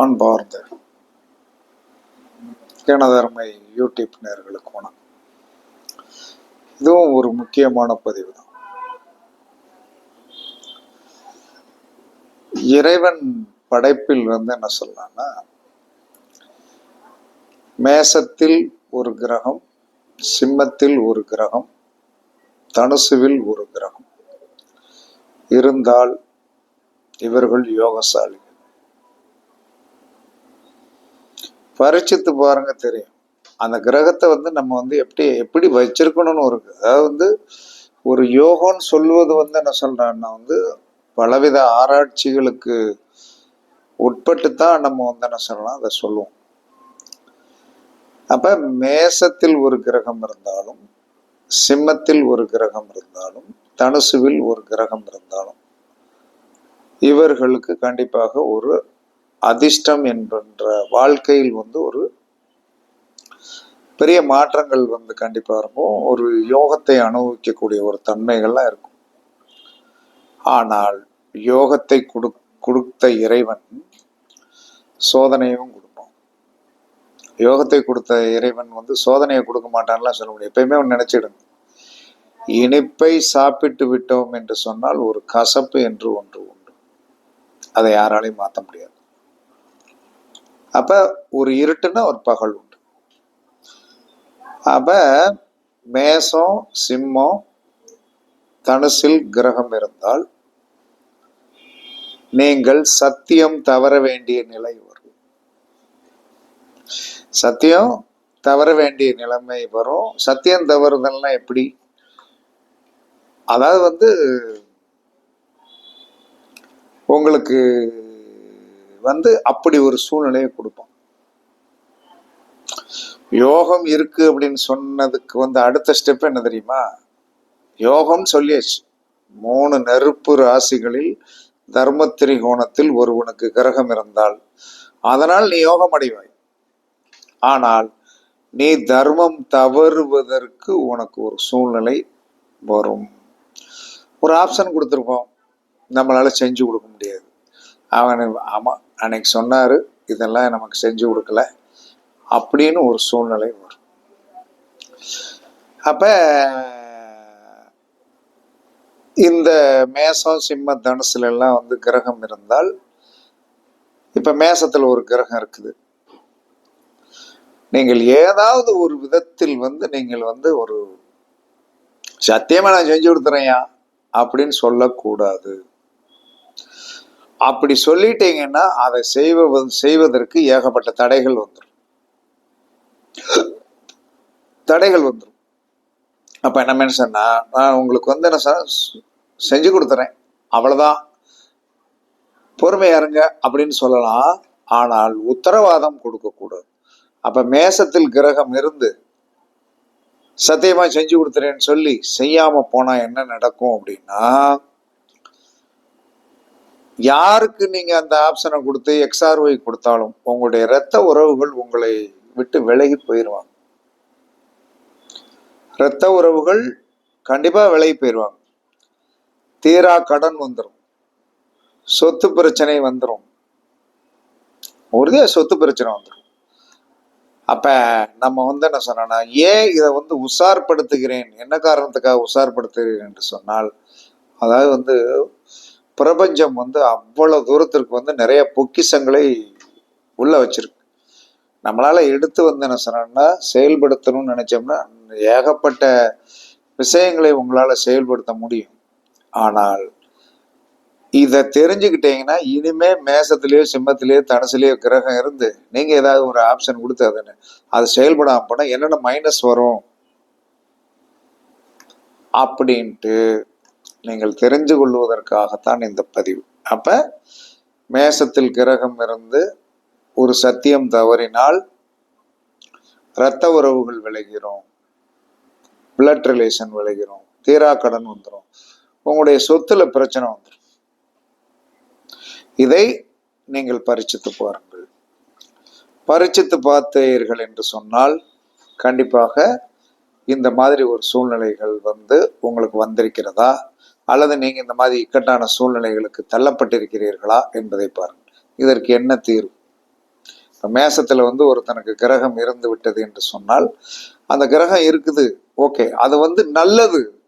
அன்பார்ந்த கனதர்மை யூடியூப் நேர்களுக்கு வணக்கம். இதுவும் ஒரு முக்கியமான பதிவு தான் இறைவன் படைப்பில் வந்து என்ன சொல்லலாம்னா மேசத்தில் ஒரு கிரகம் சிம்மத்தில் ஒரு கிரகம் தனுசுவில் ஒரு கிரகம். இருந்தால் இவர்கள் யோகசாலி. பரிச்சித்து பாருங்க தெரியும். அந்த கிரகத்தை வந்து நம்ம வந்து எப்படி எப்படி வச்சிருக்கணும்னு ஒரு அதாவது வந்து ஒரு யோகம்னு சொல்வது வந்து என்ன சொல்றேன்னா வந்து பலவித ஆராய்ச்சிகளுக்கு உட்பட்டு தான் நம்ம வந்து என்ன சொல்லலாம் அதை சொல்லுவோம். அப்ப மேசத்தில் ஒரு கிரகம் இருந்தாலும் சிம்மத்தில் ஒரு கிரகம் இருந்தாலும் தனுசுவில் ஒரு கிரகம் இருந்தாலும் இவர்களுக்கு கண்டிப்பாக ஒரு அதிர்ஷ்டம் என்கின்ற வாழ்க்கையில் வந்து ஒரு பெரிய மாற்றங்கள் வந்து கண்டிப்பாக இருக்கும். ஒரு யோகத்தை அனுபவிக்கக்கூடிய ஒரு தன்மைகள்லாம் இருக்கும். ஆனால் யோகத்தை கொடு கொடுத்த இறைவன் சோதனையும் கொடுப்பான். யோகத்தை கொடுத்த இறைவன் வந்து சோதனையை கொடுக்க மாட்டான்லாம் சொல்ல முடியும் எப்பயுமே ஒன்று நினைச்சிடுங்க இனிப்பை சாப்பிட்டு விட்டோம் என்று சொன்னால் ஒரு கசப்பு என்று ஒன்று உண்டு. அதை யாராலையும் மாற்ற முடியாது. அப்ப ஒரு இருட்டுன்னா ஒரு பகல் உண்டு. அப்ப மேசம் சிம்மம் தனுசில் கிரகம் இருந்தால் நீங்கள் சத்தியம் தவற வேண்டிய நிலை வரும். சத்தியம் தவற வேண்டிய நிலைமை வரும். சத்தியம் தவறுதல்னா எப்படி? அதாவது வந்து உங்களுக்கு வந்து அப்படி ஒரு சூழ்நிலையை கொடுப்பான் யோகம் இருக்கு அப்படின்னு சொன்னதுக்கு வந்து அடுத்த ஸ்டெப் என்ன தெரியுமா? யோகம் சொல்லியாச்சு. மூணு நெருப்பு ராசிகளில் தர்ம திரிகோணத்தில் ஒருவனுக்கு கிரகம் இருந்தால் அதனால் நீ யோகம் அடைவாய். ஆனால் நீ தர்மம் தவறுவதற்கு உனக்கு ஒரு சூழ்நிலை வரும். ஒரு ஆப்ஷன் கொடுத்துருப்போம். நம்மளால செஞ்சு கொடுக்க முடியாது. அவன் ஆமாம் அன்னைக்கு சொன்னார் இதெல்லாம் நமக்கு செஞ்சு கொடுக்கல. அப்படின்னு ஒரு சூழ்நிலை வரும். அப்போ இந்த மேசம் சிம்ம தனுசுல எல்லாம் வந்து கிரகம் இருந்தால் இப்போ மேசத்தில் ஒரு கிரகம் இருக்குது. நீங்கள் ஏதாவது ஒரு விதத்தில் வந்து நீங்கள் வந்து ஒரு சத்தியமா நான் செஞ்சு கொடுத்துறேயா அப்படின்னு சொல்லக்கூடாது. அப்படி சொல்லிட்டீங்கன்னா அதை செய்வ செய்வதற்கு ஏகப்பட்ட தடைகள் வந்துடும் தடைகள் வந்துடும் அப்ப என்ன சொன்னா நான் உங்களுக்கு வந்து என்ன செஞ்சு கொடுத்துறேன். அவ்வளவுதான். பொறுமையா இருங்க அப்படின்னு சொல்லலாம். ஆனால் உத்தரவாதம் கொடுக்கக்கூடாது. அப்ப மேசத்தில் கிரகம் இருந்து சத்தியமா செஞ்சு கொடுத்துறேன்னு சொல்லி செய்யாம போனா என்ன நடக்கும் அப்படின்னா யாருக்கு நீங்க அந்த ஆப்ஷனை கொடுத்து எக்ஸ்ஆர்ஒய் கொடுத்தாலும் உங்களுடைய இரத்த உறவுகள் உங்களை விட்டு விலகி போயிடுவாங்க இரத்த உறவுகள் கண்டிப்பா விலகி போயிடுவாங்க தீரா கடன் வந்துடும் சொத்து பிரச்சனை வந்துடும் உறுதியா சொத்து பிரச்சனை வந்துடும் அப்ப நம்ம வந்து என்ன சொன்னோன்னா ஏன் இதை வந்து உஷார்படுத்துகிறேன்? என்ன காரணத்துக்காக உஷார்படுத்துகிறேன் என்று சொன்னால் அதாவது வந்து பிரபஞ்சம் வந்து அவ்வளவு தூரத்திற்கு வந்து நிறைய பொக்கிஷங்களை உள்ள வச்சிருக்கு. நம்மளால எடுத்து வந்து என்ன சொன்னோம்னா செயல்படுத்தணும்னு நினைச்சோம்னா ஏகப்பட்ட விஷயங்களை உங்களால செயல்படுத்த முடியும். ஆனால் இதை தெரிஞ்சுக்கிட்டீங்கன்னா இனிமே மேசத்திலேயோ சிம்மத்திலேயோ தனசுலேயோ கிரகம் இருந்து நீங்கள் ஏதாவது ஒரு ஆப்ஷன் கொடுத்து அதுன்னு அது செயல்படாமல் போனால் என்னென்ன மைனஸ் வரும்? அப்படின்ட்டு நீங்கள் தெரிஞ்சு கொள்வதற்காகத்தான் இந்த பதிவு. அப்ப மேசத்தில் கிரகம் இருந்து ஒரு சத்தியம் தவறினால் இரத்த உறவுகள் விளைகிறோம் பிளட் ரிலேஷன் விளைகிறோம் தீரா கடன் வந்துடும் உங்களுடைய சொத்துல பிரச்சனை வந்துடும் இதை நீங்கள் பரிச்சித்து பாருங்கள். பரிச்சித்து பார்த்தீர்கள் என்று சொன்னால் கண்டிப்பாக இந்த மாதிரி ஒரு சூழ்நிலைகள் வந்து உங்களுக்கு வந்திருக்கிறதா? அல்லது நீங்க இந்த மாதிரி இக்கட்டான சூழ்நிலைகளுக்கு தள்ளப்பட்டிருக்கிறீர்களா என்பதை பாருங்கள். இதற்கு என்ன தீர்வு? இப்போ மேசத்துல வந்து ஒருத்தனுக்கு கிரகம் இருந்து விட்டது என்று சொன்னால் அந்த கிரகம் இருக்குது ஓகே அது வந்து நல்லது.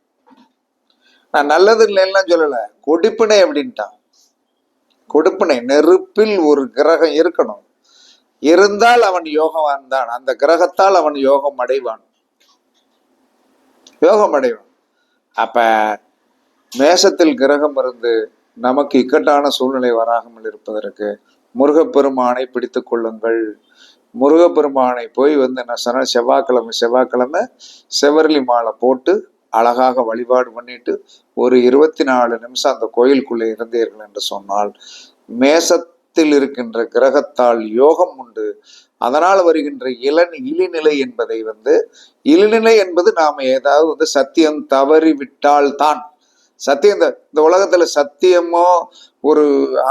நான் நல்லது இல்லைன்னா சொல்லலை. கொடுப்பினை அப்படின்ட்டான். கொடுப்பினை நெருப்பில் ஒரு கிரகம் இருக்கணும். இருந்தால் அவன் யோகவான் தான். அந்த கிரகத்தால் அவன் யோகம் அடைவான். யோகம் அடைவான். அப்ப மேசத்தில் கிரகம் இருந்து நமக்கு இக்கட்டான சூழ்நிலை வராமல் இருப்பதற்கு முருகப்பெருமானை பிடித்து கொள்ளுங்கள். முருகப்பெருமானை போய் வந்து என்ன சொன்ன செவ்வாய்க்கிழமை செவ்வாய்க்கிழமை செவரளி மாலை போட்டு அழகாக வழிபாடு பண்ணிட்டு ஒரு இருபத்தி நாலு நிமிஷம் அந்த கோயிலுக்குள்ளே இருந்தீர்கள் என்று சொன்னால் மேசத்தில் இருக்கின்ற கிரகத்தால் யோகம் உண்டு. அதனால் வருகின்ற இளன் இழிநிலை என்பதை வந்து இழிநிலை என்பது நாம் ஏதாவது வந்து சத்தியம் தவறி விட்டால் தான் சத்தியம் இந்த இந்த உலகத்துல சத்தியமோ ஒரு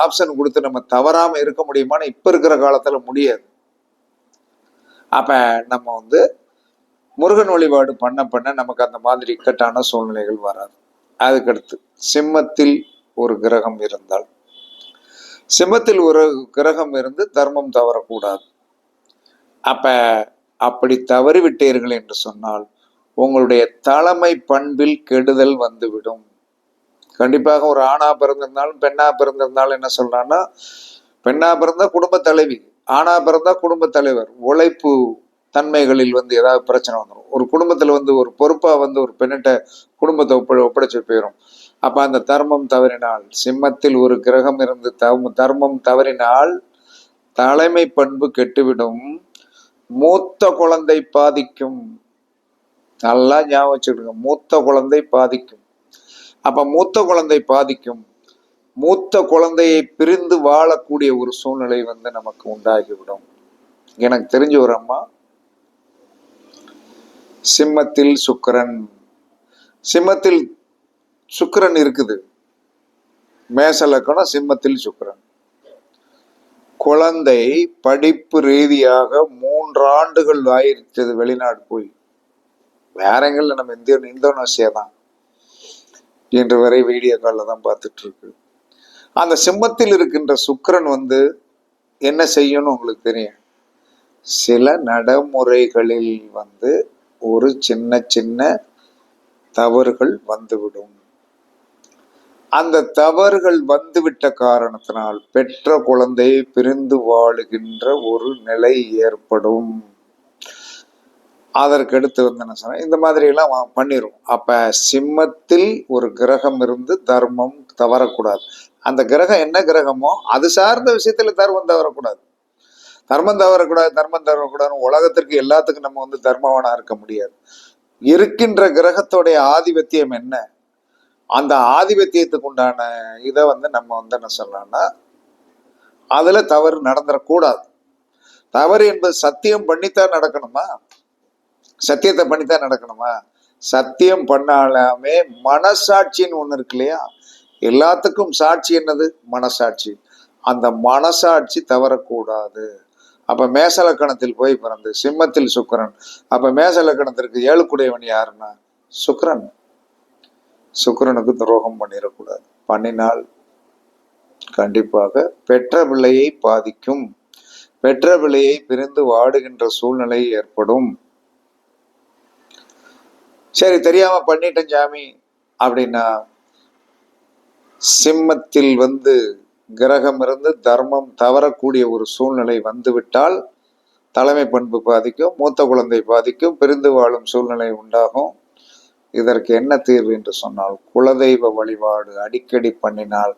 ஆப்ஷன் கொடுத்து நம்ம தவறாம இருக்க முடியுமான்னு இப்ப இருக்கிற காலத்துல முடியாது. அப்ப நம்ம வந்து முருகன் வழிபாடு பண்ண பண்ண நமக்கு அந்த மாதிரி இக்கட்டான சூழ்நிலைகள் வராது. அதுக்கடுத்து சிம்மத்தில் ஒரு கிரகம் இருந்தால். சிம்மத்தில் ஒரு கிரகம் இருந்து தர்மம் தவறக்கூடாது. அப்ப அப்படி தவறிவிட்டீர்கள் என்று சொன்னால் உங்களுடைய தலைமை பண்பில் கெடுதல் வந்துவிடும். கண்டிப்பாக ஒரு ஆணா பிறந்திருந்தாலும் பெண்ணா பிறந்திருந்தாலும் என்ன சொல்றான்னா பெண்ணா பிறந்தா குடும்ப தலைவி ஆணா பிறந்தா குடும்ப தலைவர். உழைப்பு தன்மைகளில் வந்து ஏதாவது பிரச்சனை வந்துடும் ஒரு குடும்பத்துல வந்து ஒரு பொறுப்பா வந்து ஒரு பெண்ணிட்ட குடும்பத்தை ஒப்ப ஒப்படைச்சு போயிடும் அப்ப அந்த தர்மம் தவறினால் சிம்மத்தில் ஒரு கிரகம் இருந்து தவ- தர்மம் தவறினால் தலைமை பண்பு கெட்டுவிடும். மூத்த குழந்தை பாதிக்கும். நல்லா ஞாபகம் வச்சுக்கிடுங்க. மூத்த குழந்தை பாதிக்கும். அப்ப மூத்த குழந்தை பாதிக்கும். மூத்த குழந்தையை பிரிந்து வாழக்கூடிய ஒரு சூழ்நிலை வந்து நமக்கு உண்டாகிவிடும். எனக்கு தெரிஞ்ச ஒரு அம்மா சிம்மத்தில் சுக்கரன். சிம்மத்தில் சுக்கரன் இருக்குது. மேச லக்கணம் சிம்மத்தில் சுக்கரன். குழந்தை படிப்பு ரீதியாக மூன்று ஆண்டுகள் ஆயிருச்சது வெளிநாடு போய். வேற எங்கள்ல நம்ம இந்திய இந்தோனேஷியா தான். இன்று வரை வீடியோ காலில் தான் பார்த்துட்டு இருக்கு அந்த சிம்மத்தில் இருக்கின்ற சுக்கரன் வந்து என்ன செய்யும்னு உங்களுக்கு தெரியும்? சில நடைமுறைகளில் வந்து ஒரு சின்ன சின்ன தவறுகள் வந்துவிடும். அந்த தவறுகள் வந்துவிட்ட காரணத்தினால் பெற்ற குழந்தையை பிரிந்து வாழுகின்ற ஒரு நிலை ஏற்படும். அதற்கடுத்து வந்து என்ன சொன்னேன் இந்த மாதிரி எல்லாம் அப்போ அப்ப சிம்மத்தில் ஒரு கிரகம் இருந்து தர்மம் தவறக்கூடாது. அந்த கிரகம் என்ன கிரகமோ அது சார்ந்த விஷயத்துல தர்மம் தவறக்கூடாது. தர்மம் தவறக்கூடாது தர்மம் தவறக்கூடாதுன்னு உலகத்திற்கு எல்லாத்துக்கும் நம்ம வந்து தர்மவனாக இருக்க முடியாது. இருக்கின்ற கிரகத்தோடைய ஆதிபத்தியம் என்ன? அந்த ஆதிபத்தியத்துக்கு உண்டான இதை வந்து நம்ம வந்து என்ன சொல்லலாம்னா அதுல தவறு நடந்துடக்கூடாது தவறு என்பது சத்தியம் பண்ணித்தான் நடக்கணுமா? சத்தியத்தை பண்ணித்தான் நடக்கணுமா? சத்தியம் பண்ணாலாமே மனசாட்சின்னு ஒண்ணு இருக்கு இல்லையா? எல்லாத்துக்கும் சாட்சி என்னது? மனசாட்சி. அந்த மனசாட்சி தவறக்கூடாது. அப்ப மேசலக்கணத்தில் போய் பிறந்து சிம்மத்தில் சுக்கிரன். அப்ப மேசலக்கணத்திற்கு ஏழுக்குடையவன் யாருன்னா? சுக்கரன். சுக்கரனுக்கு துரோகம் பண்ணிடக்கூடாது. பண்ணினால் கண்டிப்பாக பெற்ற பிள்ளையை பாதிக்கும். பெற்ற பிள்ளையை பிரிந்து வாடுகின்ற சூழ்நிலை ஏற்படும். சரி தெரியாம பண்ணிட்டேன் சாமி அப்படின்னா சிம்மத்தில் வந்து கிரகம் இருந்து தர்மம் தவறக்கூடிய ஒரு சூழ்நிலை வந்துவிட்டால் தலைமை பண்பு பாதிக்கும் மூத்த குழந்தை பாதிக்கும் பிரிந்து வாழும் சூழ்நிலை உண்டாகும். இதற்கு என்ன தீர்வு என்று சொன்னால் குலதெய்வ வழிபாடு அடிக்கடி பண்ணினால்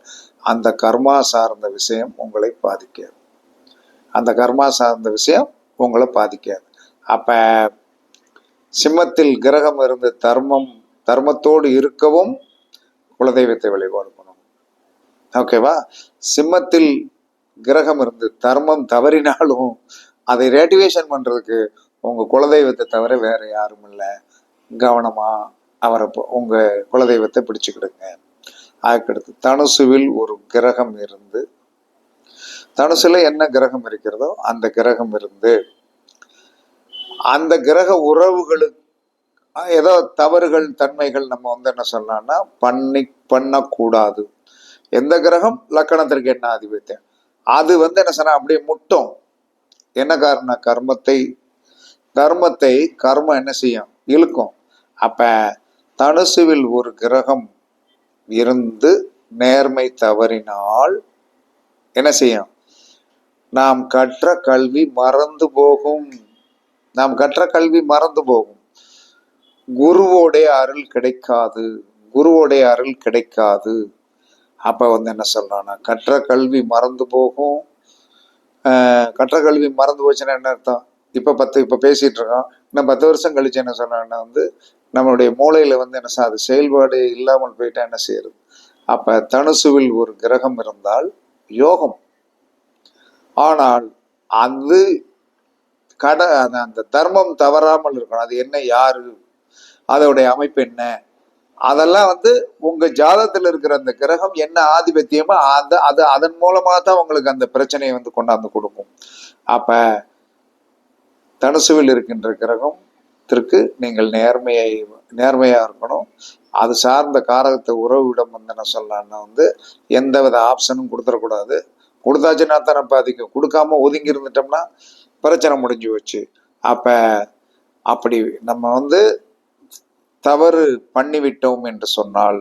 அந்த கர்மா சார்ந்த விஷயம் உங்களை பாதிக்காது. அந்த கர்மா சார்ந்த விஷயம் உங்களை பாதிக்காது. அப்போ சிம்மத்தில் கிரகம் இருந்து தர்மம் தர்மத்தோடு இருக்கவும் குலதெய்வத்தை வழிபாடு பண்ணணும். ஓகேவா சிம்மத்தில் கிரகம் இருந்து தர்மம் தவறினாலும் அதை ரேட்டிவேஷன் பண்றதுக்கு உங்க குலதெய்வத்தை தவிர வேற யாரும் இல்லை. கவனமா அவரை போ- உங்க குலதெய்வத்தை பிடிச்சுக்கிடுங்க. அதுக்கடுத்து தனுசுவில் ஒரு கிரகம் இருந்து தனுசுல என்ன கிரகம் இருக்கிறதோ அந்த கிரகம் இருந்து அந்த கிரக உறவுகளுக்கு ஏதோ தவறுகள் தன்மைகள் நம்ம வந்து என்ன சொல்லலாம்னா பண்ணி பண்ணக்கூடாது. எந்த கிரகம்? லக்கணத்திற்கு என்ன ஆதிபத்தியம்? அது வந்து என்ன சொன்னா அப்படியே முட்டும். என்ன காரணம்? கர்மத்தை தர்மத்தை கர்மம் என்ன செய்யும்? இழுக்கும். அப்ப தனுசுவில் ஒரு கிரகம் இருந்து நேர்மை தவறினால் என்ன செய்யும்? நாம் கற்ற கல்வி மறந்து போகும். நாம் கற்ற கல்வி மறந்து போகும். குருவோடைய அருள் கிடைக்காது. குருவோடைய அருள் கிடைக்காது. அப்ப வந்து என்ன சொல்கிறான்னா கற்ற கல்வி மறந்து போகும். கற்ற கல்வி மறந்து போச்சுன்னா என்ன அர்த்தம்? இப்ப பத்து இப்ப பேசிட்டு இருக்கோம். இன்னும் பத்து வருஷம் கழிச்சு என்ன சொன்னாங்கன்னா வந்து நம்மளுடைய மூளையில வந்து என்ன அது செயல்பாடு இல்லாமல் போயிட்டா என்ன செய்யறது? அப்ப தனுசுவில் ஒரு கிரகம் இருந்தால் யோகம். ஆனால் அது கட அந்த தர்மம் தவறாமல் இருக்கணும். அது என்ன யாரு? அதோடைய அமைப்பு என்ன? அதெல்லாம் வந்து உங்க ஜாதத்துல இருக்கிற அந்த கிரகம் என்ன ஆதிபத்தியமோ அந்த அது அதன் மூலமா தான் உங்களுக்கு அந்த பிரச்சனையை வந்து கொண்டாந்து கொடுக்கும். அப்ப தனுசுவில் இருக்கின்ற கிரகத்திற்கு நீங்கள் நேர்மையை நேர்மையா இருக்கணும். அது சார்ந்த காரகத்தை உறவிடம் வந்து என்ன சொல்லலாம்னா வந்து எந்தவித ஆப்ஷனும் கொடுத்துடக்கூடாது. கொடுத்தாச்சுன்னா தான் நம்ம அதிகம். கொடுக்காம ஒதுங்கி இருந்துட்டோம்னா பிரச்சனை முடிஞ்சு வச்சு அப்ப அப்படி நம்ம வந்து தவறு பண்ணிவிட்டோம் என்று சொன்னால்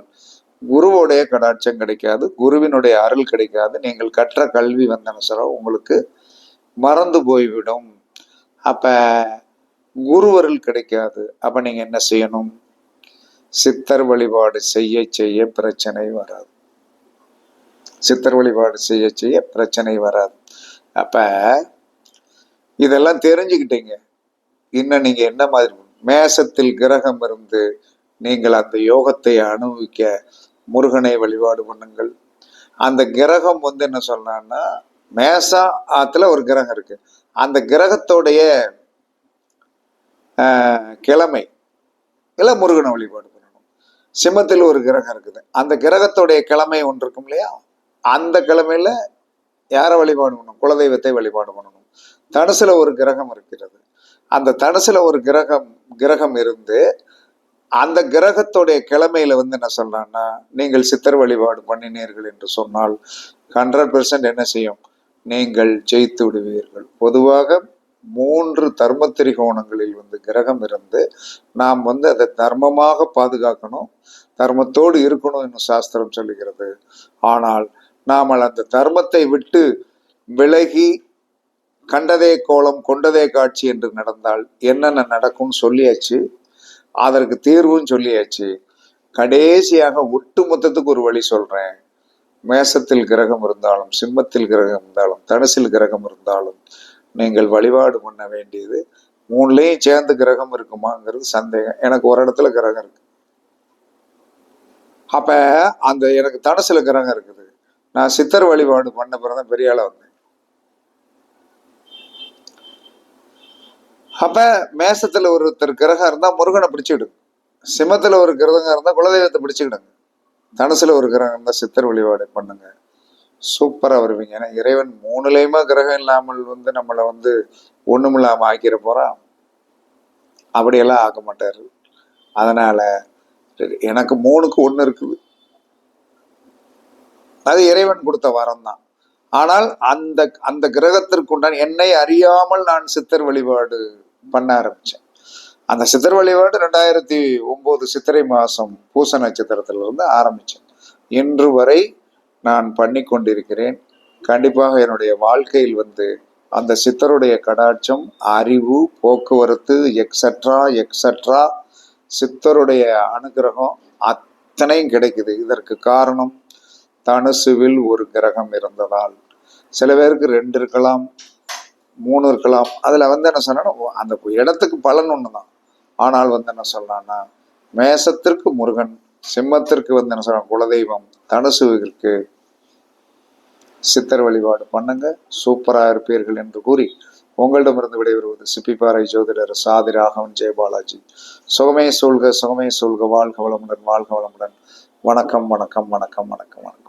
குருவோடைய கடாட்சம் கிடைக்காது குருவினுடைய அருள் கிடைக்காது நீங்கள் கற்ற கல்வி வந்தன சொல்ல உங்களுக்கு மறந்து போய்விடும். அப்ப குருவருள் கிடைக்காது. அப்ப நீங்க என்ன செய்யணும்? சித்தர் வழிபாடு செய்ய செய்ய பிரச்சனை வராது. சித்தர் வழிபாடு செய்ய செய்ய பிரச்சனை வராது. அப்ப இதெல்லாம் தெரிஞ்சுக்கிட்டீங்க. இன்னும் நீங்க என்ன மாதிரி மேசத்தில் கிரகம் இருந்து நீங்கள் அந்த யோகத்தை அனுபவிக்க முருகனை வழிபாடு பண்ணுங்கள். அந்த கிரகம் வந்து என்ன சொல்றான்னா மேசா ஆத்துல ஒரு கிரகம் இருக்கு. அந்த கிரகத்தோடைய ஆஹ், கிழமை இல்லை முருகனை வழிபாடு பண்ணணும். சிம்மத்தில் ஒரு கிரகம் இருக்குது. அந்த கிரகத்தோடைய கிழமை ஒன்று இருக்கும் இல்லையா? அந்த கிழமையில யாரை வழிபாடு பண்ணணும்? குலதெய்வத்தை வழிபாடு பண்ணணும். தனுசுல ஒரு கிரகம் இருக்கிறது. அந்த தனுசுல ஒரு கிரகம் கிரகம் இருந்து அந்த கிரகத்துடைய கிழமையில வந்து என்ன சொல்றான்னா நீங்கள் சித்தர் வழிபாடு பண்ணினீர்கள் என்று சொன்னால் ஹண்ட்ரட் பெர்சன்ட் என்ன செய்யும்? நீங்கள் ஜெயித்து விடுவீர்கள். பொதுவாக மூன்று தர்ம திரிகோணங்களில் வந்து கிரகம் இருந்து நாம் வந்து அதை தர்மமாக பாதுகாக்கணும் தர்மத்தோடு இருக்கணும் என்று சாஸ்திரம் சொல்லுகிறது. ஆனால் நாமல் அந்த தர்மத்தை விட்டு விலகி கண்டதே கோலம் கொண்டதே காட்சி என்று நடந்தால் என்னென்ன நடக்கும்னு சொல்லியாச்சு. அதற்கு தீர்வும் சொல்லியாச்சு. கடைசியாக ஒட்டு மொத்தத்துக்கு ஒரு வழி சொல்றேன். மேசத்தில் கிரகம் இருந்தாலும் சிம்மத்தில் கிரகம் இருந்தாலும் தனுசில் கிரகம் இருந்தாலும் நீங்கள் வழிபாடு பண்ண வேண்டியது மூணுலேயும் சேர்ந்து கிரகம் இருக்குமாங்கிறது சந்தேகம். எனக்கு ஒரு இடத்துல கிரகம் இருக்கு. அப்ப அந்த எனக்கு தனுசில் கிரகம் இருக்குது. நான் சித்தர் வழிபாடு பண்ண பிறந்தான் பெரிய ஆளாக வந்தேன். அப்ப மேசத்துல ஒருத்தர் கிரகம் இருந்தா முருகனை பிடிச்சுக்கிடுங்க சிம்மத்துல ஒரு கிரகம் இருந்தா குலதெய்வத்தை பிடிச்சுக்கிடுங்க தனுசுல ஒரு கிரகம் இருந்தா சித்தர் வழிபாடு பண்ணுங்க. சூப்பரா வருவீங்க. ஏன்னா இறைவன் மூணுலயுமா கிரகம் இல்லாமல் வந்து நம்மளை வந்து ஒண்ணுமில்லாம ஆக்கிற போறான். அப்படியெல்லாம் ஆக்க மாட்டாரு. அதனால எனக்கு மூணுக்கு ஒண்ணு இருக்குது. அது இறைவன் கொடுத்த வரம் தான் ஆனால் அந்த அந்த கிரகத்திற்குண்டான என்னை அறியாமல் நான் சித்தர் வழிபாடு பண்ண ஆரம்பிச்சேன். அந்த சித்தர் வழிபாடு ரெண்டாயிரத்தி ஒன்பது சித்திரை மாசம் பூச நட்சத்திரத்துல இருந்து ஆரம்பிச்சேன். இன்று வரை நான் பண்ணி கொண்டிருக்கிறேன். கண்டிப்பாக என்னுடைய வாழ்க்கையில் வந்து அந்த சித்தருடைய கடாட்சம் அறிவு போக்குவரத்து எக்ஸட்ரா எக்ஸட்ரா சித்தருடைய அனுகிரகம் அத்தனையும் கிடைக்குது. இதற்கு காரணம் தனுசுவில் ஒரு கிரகம் இருந்ததால். சில பேருக்கு ரெண்டு இருக்கலாம் மூணு இருக்கலாம் அதில் வந்து என்ன சொன்னால் அந்த இடத்துக்கு பலன் ஒன்று தான் ஆனால் வந்து என்ன சொல்லலாம்னா மேசத்திற்கு முருகன் சிம்மத்திற்கு வந்து என்ன சொல்றான் குலதெய்வம் தனுசுவிற்கு சித்தர் வழிபாடு பண்ணுங்க. சூப்பராக இருப்பீர்கள் என்று கூறி உங்களிடமிருந்து விடைபெறுவது சிப்பிப்பாறை ஜோதிடர் சாதி ராகவன் ஜெயபாலாஜி சுகமே சொல்க சுகமே சொல்க வாழ்க வளமுடன் வாழ்க வளமுடன். வணக்கம் வணக்கம் வணக்கம் வணக்கம் வணக்கம்.